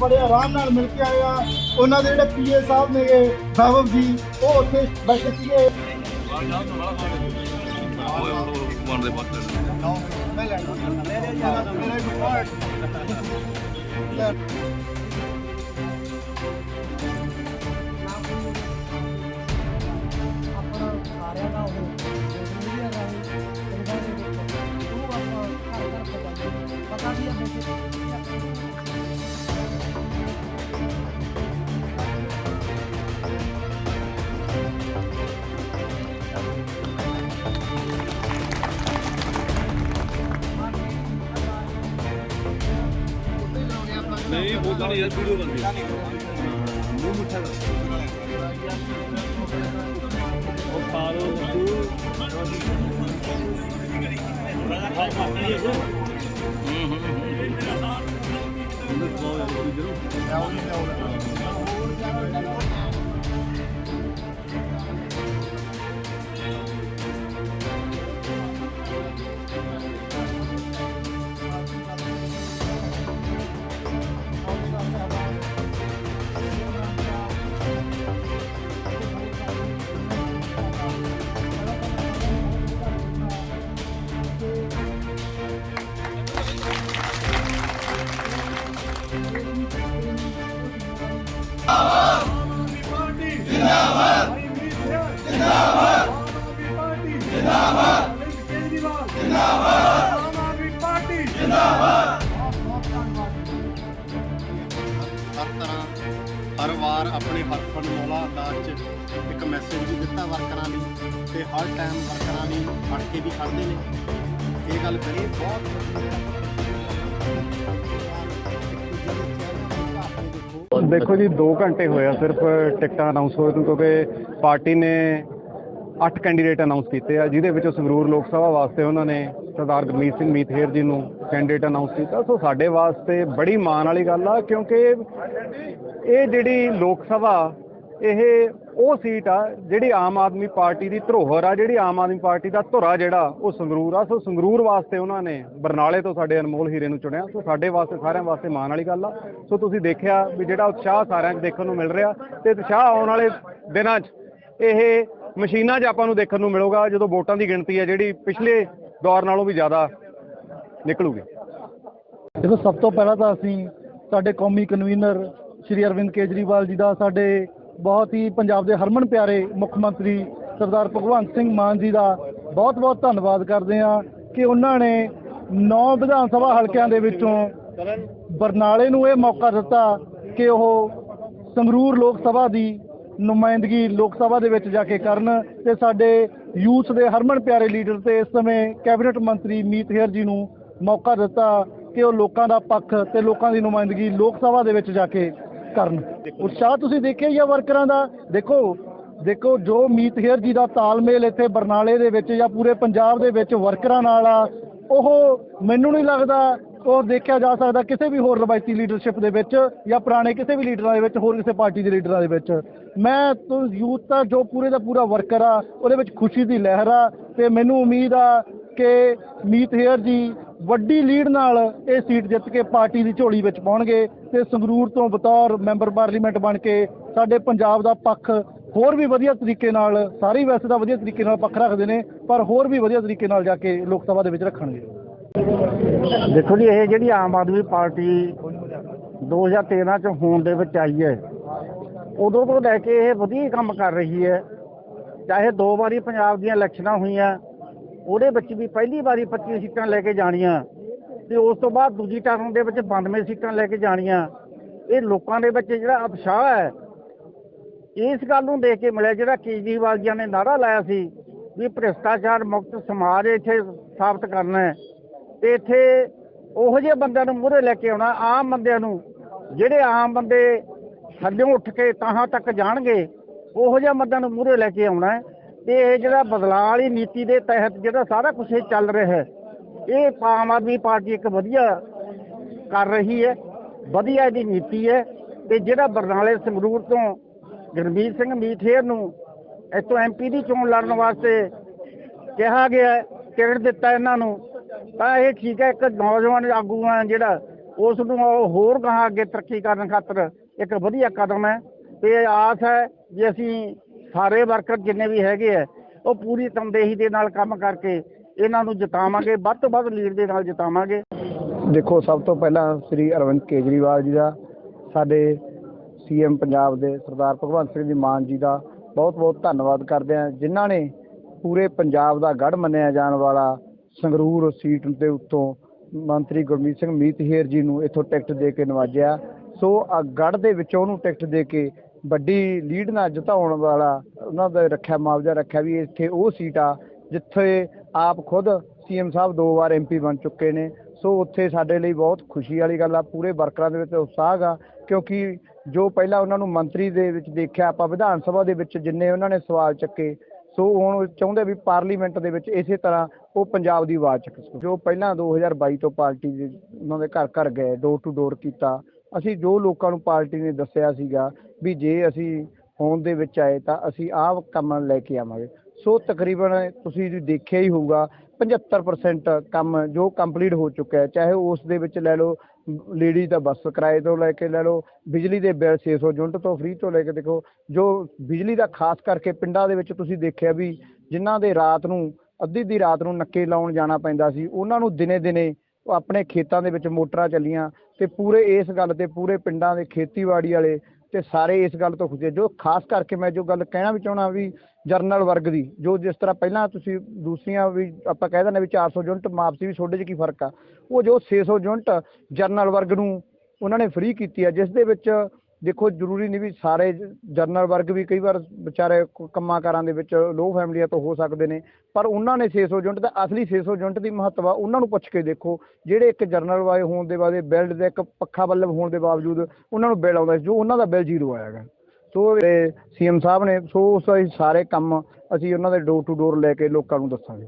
ਬੜੇ ਆਰਾਮ ਨਾਲ ਮਿਲ ਕੇ ਆਏ ਆ। ਉਹਨਾਂ ਦੇ ਜਿਹੜੇ ਪੀਏ ਸਾਹਿਬ ਨੇਗੇ, ਬਾਬੂ ਜੀ, ਉਹ ਉੱਥੇ ਬੈਠੇ ਸੀਗੇ। ਆਪਣਾ ਸਾਰਿਆਂ ਦਾ ਉਹ ਮੀਡੀਆ ਦਾ ਪਿੰਡਾਂ ਦੇ ਵਿੱਚ ਉਹ ਆਪਾਂ ਘਰ ਘਰ ਪਹੁੰਚਾਉਂਦੇ ਪਤਾ ਵੀ ਹੈ ਨਹੀਂ ਬੋਲਦਾ ਨਹੀਂ ਯਾਰ ਵੀਡੀਓ ਬਣਦੀ ਉਹ ਪਾਲੋ ਹਰ ਤਰ੍ਹਾਂ ਹਰ ਵਾਰ ਆਪਣੇ ਹਰਫਨ ਮੌਲਾ ਅੰਦਾਜ਼ 'ਚ ਇੱਕ ਮੈਸੇਜ ਵੀ ਦਿੱਤਾ ਵਰਕਰਾਂ ਲਈ ਤੇ ਹਰ ਟਾਈਮ ਵਰਕਰਾਂ ਲਈ ਫੜ ਕੇ ਵੀ ਖੜਦੇ ਨੇ। ਇਹ ਗੱਲ ਕਰੀ ਬਹੁਤ ਦੇਖੋ ਜੀ 2 ਘੰਟੇ ਹੋਇਆ ਸਿਰਫ ਟਿਕਟਾਂ ਅਨਾਉਂਸ ਹੋਏ ਨੂੰ ਕਿਉਂਕਿ ਪਾਰਟੀ ਨੇ 8 ਕੈਂਡੀਡੇਟ ਅਨਾਉਂਸ ਕੀਤੇ ਆ, ਜਿਹਦੇ ਵਿੱਚੋਂ ਸੰਗਰੂਰ ਲੋਕ ਸਭਾ ਵਾਸਤੇ ਉਹਨਾਂ ਨੇ ਸਰਦਾਰ ਗੁਰਮੀਤ ਸਿੰਘ ਮੀਤਹੇਰ ਜੀ ਨੂੰ ਕੈਂਡੀਡੇਟ ਅਨਾਉਂਸ ਕੀਤਾ। ਸੋ ਸਾਡੇ ਵਾਸਤੇ ਬੜੀ ਮਾਣ ਵਾਲੀ ਗੱਲ ਆ, ਕਿਉਂਕਿ ਇਹ ਜਿਹੜੀ ਲੋਕ ਸਭਾ, ਇਹ ਉਹ ਸੀਟ ਆ ਜਿਹੜੀ ਆਮ ਆਦਮੀ ਪਾਰਟੀ ਦੀ ਧਰੋਹਰ ਆ, ਜਿਹੜੀ ਆਮ ਆਦਮੀ ਪਾਰਟੀ ਦਾ ਧੁਰਾ ਜਿਹੜਾ, ਉਹ ਸੰਗਰੂਰ ਆ। ਸੋ ਸੰਗਰੂਰ ਵਾਸਤੇ ਉਹਨਾਂ ਨੇ ਬਰਨਾਲੇ ਤੋਂ ਸਾਡੇ ਅਨਮੋਲ ਹੀਰੇ ਨੂੰ ਚੁਣਿਆ। ਸੋ ਸਾਡੇ ਵਾਸਤੇ, ਸਾਰਿਆਂ ਵਾਸਤੇ ਮਾਣ ਵਾਲੀ ਗੱਲ ਆ। ਸੋ ਤੁਸੀਂ ਦੇਖਿਆ ਵੀ ਜਿਹੜਾ ਉਤਸ਼ਾਹ ਸਾਰਿਆਂ 'ਚ ਦੇਖਣ ਨੂੰ ਮਿਲ ਰਿਹਾ ਤੇ ਉਤਸ਼ਾਹ ਆਉਣ ਵਾਲੇ ਦਿਨਾਂ 'ਚ ਇਹ ਮਸ਼ੀਨਾਂ 'ਚ ਆਪਾਂ ਨੂੰ ਦੇਖਣ ਨੂੰ ਮਿਲੂਗਾ, ਜਦੋਂ ਵੋਟਾਂ ਦੀ ਗਿਣਤੀ ਹੈ, ਜਿਹੜੀ ਪਿਛਲੇ ਦੌਰ ਨਾਲੋਂ ਵੀ ਜ਼ਿਆਦਾ ਨਿਕਲੂਗੀ। ਦੇਖੋ, ਸਭ ਤੋਂ ਪਹਿਲਾਂ ਤਾਂ ਅਸੀਂ ਸਾਡੇ ਕੌਮੀ ਕਨਵੀਨਰ ਸ਼੍ਰੀ ਅਰਵਿੰਦ ਕੇਜਰੀਵਾਲ ਜੀ ਦਾ, ਸਾਡੇ ਬਹੁਤ ਹੀ ਪੰਜਾਬ ਦੇ ਹਰਮਨ ਪਿਆਰੇ ਮੁੱਖ ਮੰਤਰੀ ਸਰਦਾਰ ਭਗਵੰਤ ਸਿੰਘ ਮਾਨ ਜੀ ਦਾ ਬਹੁਤ ਬਹੁਤ ਧੰਨਵਾਦ ਕਰਦੇ ਹਾਂ ਕਿ ਉਹਨਾਂ ਨੇ ਨੌ ਵਿਧਾਨ ਸਭਾ ਹਲਕਿਆਂ ਦੇ ਵਿੱਚੋਂ ਬਰਨਾਲੇ ਨੂੰ ਇਹ ਮੌਕਾ ਦਿੱਤਾ ਕਿ ਉਹ ਸੰਗਰੂਰ ਲੋਕ ਸਭਾ ਦੀ ਨੁਮਾਇੰਦਗੀ ਲੋਕ ਸਭਾ ਦੇ ਵਿੱਚ ਜਾ ਕੇ ਕਰਨ ਤੇ ਸਾਡੇ ਯੂਥ ਦੇ ਹਰਮਨ ਪਿਆਰੇ ਲੀਡਰ ਤੇ ਇਸ ਸਮੇਂ ਕੈਬਨਿਟ ਮੰਤਰੀ ਮੀਤ ਹੇਰ ਜੀ ਨੂੰ ਮੌਕਾ ਦਿੱਤਾ ਕਿ ਉਹ ਲੋਕਾਂ ਦਾ ਪੱਖ ਤੇ ਲੋਕਾਂ ਦੀ ਨੁਮਾਇੰਦਗੀ ਲੋਕ ਸਭਾ ਦੇ ਵਿੱਚ ਜਾ ਕੇ ਕਰਨ। ਉਤਸ਼ਾਹ ਤੁਸੀਂ ਦੇਖਿਆ ਹੀ ਆ ਵਰਕਰਾਂ ਦਾ? ਦੇਖੋ ਦੇਖੋ, ਜੋ ਮੀਤ ਹੇਰ ਜੀ ਦਾ ਤਾਲਮੇਲ ਇੱਥੇ ਬਰਨਾਲੇ ਦੇ ਵਿੱਚ ਜਾਂ ਪੂਰੇ ਪੰਜਾਬ ਦੇ ਵਿੱਚ ਵਰਕਰਾਂ ਨਾਲ ਆ, ਉਹ ਮੈਨੂੰ ਨਹੀਂ ਲੱਗਦਾ ਉਹ ਦੇਖਿਆ ਜਾ ਸਕਦਾ ਕਿਸੇ ਵੀ ਹੋਰ ਰਵਾਇਤੀ ਲੀਡਰਸ਼ਿਪ ਦੇ ਵਿੱਚ ਜਾਂ ਪੁਰਾਣੇ ਕਿਸੇ ਵੀ ਲੀਡਰਾਂ ਦੇ ਵਿੱਚ, ਹੋਰ ਕਿਸੇ ਪਾਰਟੀ ਦੇ ਲੀਡਰਾਂ ਦੇ ਵਿੱਚ। ਮੈਂ ਤੋਂ ਯੂਥ ਦਾ ਜੋ ਪੂਰੇ ਦਾ ਪੂਰਾ ਵਰਕਰ ਆ, ਉਹਦੇ ਵਿੱਚ ਖੁਸ਼ੀ ਦੀ ਲਹਿਰ ਆ ਤੇ ਮੈਨੂੰ ਉਮੀਦ ਆ ਕਿ ਮੀਤ ਹੇਅਰ ਜੀ ਵੱਡੀ ਲੀਡ ਨਾਲ ਇਹ ਸੀਟ ਜਿੱਤ ਕੇ ਪਾਰਟੀ ਦੀ ਝੋਲੀ ਵਿੱਚ ਪਾਉਣਗੇ ਤੇ ਸੰਗਰੂਰ ਤੋਂ ਬਤੌਰ ਮੈਂਬਰ ਪਾਰਲੀਮੈਂਟ ਬਣ ਕੇ ਸਾਡੇ ਪੰਜਾਬ ਦਾ ਪੱਖ ਹੋਰ ਵੀ ਵਧੀਆ ਤਰੀਕੇ ਨਾਲ, ਸਾਰੀ ਵੈਸੇ ਤਾਂ ਵਧੀਆ ਤਰੀਕੇ ਨਾਲ ਪੱਖ ਰੱਖਦੇ ਨੇ, ਪਰ ਹੋਰ ਵੀ ਵਧੀਆ ਤਰੀਕੇ ਨਾਲ ਜਾ ਕੇ ਲੋਕ ਸਭਾ ਦੇ ਵਿੱਚ ਰੱਖਣਗੇ। ਦੇਖੋ ਜੀ, ਇਹ ਜਿਹੜੀ ਆਮ ਆਦਮੀ ਪਾਰਟੀ 2013 ਚ ਹੋਣ ਦੇ ਵਿੱਚ ਆਈ ਹੈ, ਉਦੋਂ ਤੋਂ ਲੈ ਕੇ ਇਹ ਵਧੀਆ ਕੰਮ ਕਰ ਰਹੀ ਹੈ। ਚਾਹੇ ਦੋ ਵਾਰੀ ਪੰਜਾਬ ਦੀਆਂ ਇਲੈਕਸ਼ਨਾਂ ਹੋਈਆਂ, ਉਹਦੇ ਵਿੱਚ ਵੀ ਪਹਿਲੀ ਵਾਰੀ 25 ਸੀਟਾਂ ਲੈ ਕੇ ਜਾਣੀਆਂ ਤੇ ਉਸ ਤੋਂ ਬਾਅਦ ਦੂਜੀ ਟਰਮ ਦੇ ਵਿੱਚ 92 ਸੀਟਾਂ ਲੈ ਕੇ ਜਾਣੀਆਂ। ਇਹ ਲੋਕਾਂ ਦੇ ਵਿੱਚ ਜਿਹੜਾ ਉਤਸ਼ਾਹ ਹੈ, ਇਸ ਗੱਲ ਨੂੰ ਦੇਖ ਕੇ ਮਿਲਿਆ ਜਿਹੜਾ ਕੇਜਰੀਵਾਲ ਜੀ ਨੇ ਨਾਰਾ ਲਾਇਆ ਸੀ ਵੀ ਭ੍ਰਿਸ਼ਟਾਚਾਰ ਮੁਕਤ ਸਮਾਜ ਇੱਥੇ ਸਥਾਪਿਤ ਕਰਨਾ ਹੈ। ਤੇ ਇੱਥੇ ਉਹੋ ਜਿਹੇ ਬੰਦਿਆਂ ਨੂੰ ਮੂਹਰੇ ਲੈ ਕੇ ਆਉਣਾ ਆਮ ਬੰਦਿਆਂ ਨੂੰ। ਜਿਹੜੇ ਆਮ ਬੰਦੇ ਥੱਲਿਓਂ ਉੱਠ ਕੇ ਤਾਹਾਂ ਤੱਕ ਜਾਣਗੇ ਉਹੋ ਜਿਹੇ ਬੰਦਿਆਂ ਨੂੰ ਮੂਹਰੇ ਲੈ ਕੇ ਆਉਣਾ ਹੈ। ਤੇ ਇਹ ਜਿਹੜਾ ਬਦਲਾਅ ਵਾਲੀ ਨੀਤੀ ਦੇ ਤਹਿਤ ਜਿਹੜਾ ਸਾਰਾ ਕੁਝ ਇਹ ਚੱਲ ਰਿਹਾ ਹੈ ਇਹ ਆਮ ਆਦਮੀ ਪਾਰਟੀ ਇੱਕ ਵਧੀਆ ਕਰ ਰਹੀ ਹੈ ਵਧੀਆ ਇਹਦੀ ਨੀਤੀ ਹੈ। ਤੇ ਜਿਹੜਾ ਬਰਨਾਲੇ ਸੰਗਰੂਰ ਤੋਂ ਗੁਰਮੀਤ ਸਿੰਘ ਮੀਠੇਰ ਨੂੰ ਇੱਥੋਂ ਐਮਪੀ ਦੀ ਚੋਣ ਲੜਨ ਵਾਸਤੇ ਕਿਹਾ ਗਿਆ ਹੈ, ਟਿਕਟ ਦਿੱਤਾ ਇਹਨਾਂ ਨੂੰ। ਤਾਂ ਇਹ ਠੀਕ ਹੈ, ਇੱਕ ਨੌਜਵਾਨ ਆਗੂ ਆ ਜਿਹੜਾ ਉਸ ਨੂੰ ਹੋਰ ਗਾਹਾਂ ਅੱਗੇ ਤਰੱਕੀ ਕਰਨ ਖਾਤਰ ਇੱਕ ਵਧੀਆ ਕਦਮ ਹੈ। ਤੇ ਆਸ ਹੈ ਜੇ ਅਸੀਂ ਸਾਰੇ ਵਰਕਰ ਜਿੰਨੇ ਵੀ ਹੈਗੇ ਆ ਉਹ ਪੂਰੀ ਤਨਦੇਹੀ ਦੇ ਨਾਲ ਕੰਮ ਕਰਕੇ ਇਹਨਾਂ ਨੂੰ ਜਿਤਾਵਾਂਗੇ, ਵੱਧ ਤੋਂ ਵੱਧ ਲੀਡ ਦੇ ਨਾਲ ਜਿਤਾਵਾਂਗੇ। ਦੇਖੋ, ਸਭ ਤੋਂ ਪਹਿਲਾਂ ਸ੍ਰੀ ਅਰਵਿੰਦ ਕੇਜਰੀਵਾਲ ਜੀ ਦਾ, ਸਾਡੇ ਸੀਐਮ ਪੰਜਾਬ ਦੇ ਸਰਦਾਰ ਭਗਵੰਤ ਸਿੰਘ ਜੀ ਮਾਨ ਜੀ ਦਾ ਬਹੁਤ-ਬਹੁਤ ਧੰਨਵਾਦ ਕਰਦੇ ਹਾਂ, ਜਿਨ੍ਹਾਂ ਨੇ ਪੂਰੇ ਪੰਜਾਬ ਦਾ ਗੜ ਮੰਨਿਆ ਜਾਣ ਵਾਲਾ ਸੰਗਰੂਰ ਸੀਟ ਦੇ ਉੱਤੋਂ ਮੰਤਰੀ ਗੁਰਮੀਤ ਸਿੰਘ ਮੀਤਹੀਰ ਜੀ ਨੂੰ ਇੱਥੋਂ ਟਿਕਟ ਦੇ ਕੇ ਨਵਾਜਿਆ। ਸੋ ਅ, ਗੜ ਦੇ ਵਿੱਚੋਂ ਉਹਨੂੰ ਟਿਕਟ ਦੇ ਕੇ ਵੱਡੀ ਲੀਡ ਨਾਲ ਜਿਤਾਉਣ ਵਾਲਾ ਉਹਨਾਂ ਦਾ ਰੱਖਿਆ ਮੁਆਵਜ਼ਾ ਰੱਖਿਆ ਵੀ ਇੱਥੇ ਉਹ ਸੀਟ ਆ ਜਿੱਥੇ ਆਪ ਖੁਦ ਸੀਐਮ ਸਾਹਿਬ ਦੋ ਵਾਰ ਐਮਪੀ ਬਣ ਚੁੱਕੇ ਨੇ। ਸੋ ਉੱਥੇ ਸਾਡੇ ਲਈ ਬਹੁਤ ਖੁਸ਼ੀ ਵਾਲੀ ਗੱਲ ਆ ਪੂਰੇ ਵਰਕਰਾਂ ਦੇ ਵਿੱਚ ਉਤਸ਼ਾਹ ਆ ਕਿਉਂਕਿ ਜੋ ਪਹਿਲਾਂ ਉਹਨਾਂ ਨੂੰ ਮੰਤਰੀ ਦੇ ਵਿੱਚ ਦੇਖਿਆ ਆਪਾਂ ਵਿਧਾਨ ਸਭਾ ਦੇ ਵਿੱਚ ਜਿੰਨੇ ਉਹਨਾਂ ਨੇ ਸਵਾਲ ਚੱਕੇ ਸੋ ਹੁਣ ਚਾਹੁੰਦੇ ਵੀ ਪਾਰਲੀਮੈਂਟ ਦੇ ਵਿੱਚ ਇਸੇ ਤਰ੍ਹਾਂ ਉਹ ਪੰਜਾਬ ਦੀ ਆਵਾਜ਼ ਚੱਕ ਸਕਣ। ਜੋ ਪਹਿਲਾਂ 2022 ਤੋਂ ਪਾਰਟੀ ਦੇ ਉਹਨਾਂ ਦੇ ਘਰ ਘਰ ਗਏ ਡੋਰ ਟੂ ਡੋਰ ਕੀਤਾ। ਅਸੀਂ ਜੋ ਲੋਕਾਂ ਨੂੰ ਪਾਰਟੀ ਨੇ ਦੱਸਿਆ ਸੀਗਾ ਵੀ ਜੇ ਅਸੀਂ ਹੋਂਦ ਦੇ ਵਿੱਚ ਆਏ ਤਾਂ ਅਸੀਂ ਆਹ ਕੰਮ ਲੈ ਕੇ ਆਵਾਂਗੇ। ਸੋ ਤਕਰੀਬਨ ਤੁਸੀਂ ਦੇਖਿਆ ਹੀ ਹੋਊਗਾ 75% ਕੰਮ ਜੋ ਕੰਪਲੀਟ ਹੋ ਚੁੱਕਾ ਹੈ, ਚਾਹੇ ਉਸ ਦੇ ਵਿੱਚ ਲੈ ਲਓ ਲੇਡੀਜ਼ ਦਾ ਬੱਸ ਕਿਰਾਏ ਤੋਂ ਲੈ ਕੇ ਲੈ ਲਓ, ਬਿਜਲੀ ਦੇ ਬਿੱਲ 600 ਯੂਨਿਟ ਤੋਂ ਫ੍ਰੀ ਤੋਂ ਲੈ ਕੇ ਦੇਖੋ, ਜੋ ਬਿਜਲੀ ਦਾ ਖਾਸ ਕਰਕੇ ਪਿੰਡਾਂ ਦੇ ਵਿੱਚ ਤੁਸੀਂ ਦੇਖਿਆ ਵੀ ਜਿਨ੍ਹਾਂ ਦੇ ਰਾਤ ਨੂੰ, ਅੱਧੀ ਦੀ ਰਾਤ ਨੂੰ ਨੱਕੇ ਲਾਉਣ ਜਾਣਾ ਪੈਂਦਾ ਸੀ, ਉਹਨਾਂ ਨੂੰ ਦਿਨੇ ਦਿਨੇ ਆਪਣੇ ਖੇਤਾਂ ਦੇ ਵਿੱਚ ਮੋਟਰਾਂ ਚੱਲੀਆਂ ਤੇ ਪੂਰੇ ਇਸ ਗੱਲ ਤੇ ਪੂਰੇ ਪਿੰਡਾਂ ਦੇ ਖੇਤੀਬਾੜੀ ਵਾਲੇ ਤੇ ਸਾਰੇ ਇਸ ਗੱਲ ਤੋਂ ਖੁਸ਼ ਜੋ ਖਾਸ ਕਰਕੇ ਮੈਂ ਜੋ ਗੱਲ ਕਹਿਣਾ ਵੀ ਚਾਹਣਾ ਵੀ ਜਰਨਲ ਵਰਗ ਦੀ, ਜੋ ਜਿਸ ਤਰ੍ਹਾਂ ਪਹਿਲਾਂ ਤੁਸੀਂ ਦੂਸਰੀਆਂ ਵੀ ਆਪਾਂ ਕਹਿ ਦਿੰਦੇ ਵੀ 400 ਯੂਨਿਟ, ਮਾਪਸੀ ਵੀ ਤੁਹਾਡੇ 'ਚ ਕੀ ਫ਼ਰਕ ਆ? ਉਹ ਜੋ 600 ਯੂਨਿਟ ਜਰਨਲ ਵਰਗ ਨੂੰ ਉਹਨਾਂ ਨੇ ਫ੍ਰੀ ਕੀਤੀ ਆ ਜਿਸ ਦੇ ਵਿੱਚ ਦੇਖੋ ਜ਼ਰੂਰੀ ਨਹੀਂ ਵੀ ਸਾਰੇ ਜਰਨਲ ਵਰਗ ਵੀ ਕਈ ਵਾਰ ਵਿਚਾਰੇ ਕੰਮਾਂ ਕਾਰਾਂ ਦੇ ਵਿੱਚ ਲੋ ਫੈਮਲੀਆਂ ਤੋਂ ਹੋ ਸਕਦੇ ਨੇ, ਪਰ ਉਹਨਾਂ ਨੇ 600 ਯੂਨਿਟ ਦਾ ਅਸਲੀ 600 ਯੂਨਿਟ ਦੀ ਮਹੱਤਵ ਆ, ਉਹਨਾਂ ਨੂੰ ਪੁੱਛ ਕੇ ਦੇਖੋ, ਜਿਹੜੇ ਇੱਕ ਜਰਨਲ ਵਾਲੇ ਹੋਣ ਦੇ ਬਾਅਦ ਬਿਲਡ ਦੇ ਇੱਕ ਪੱਖਾ ਬੱਲਬ ਹੋਣ ਦੇ ਬਾਵਜੂਦ ਉਹਨਾਂ ਨੂੰ ਬਿੱਲ ਆਉਂਦਾ ਸੀ, ਜੋ ਉਹਨਾਂ ਦਾ ਬਿੱਲ ਜ਼ੀਰੋ ਆਇਆਗਾ ਸੋ ਸੀਐਮ ਸਾਹਿਬ ਨੇ, ਸੋ ਉਸ ਸਾਰੇ ਕੰਮ ਅਸੀਂ ਉਹਨਾਂ ਦੇ ਡੋਰ ਟੂ ਡੋਰ ਲੈ ਕੇ ਲੋਕਾਂ ਨੂੰ ਦੱਸਾਂਗੇ।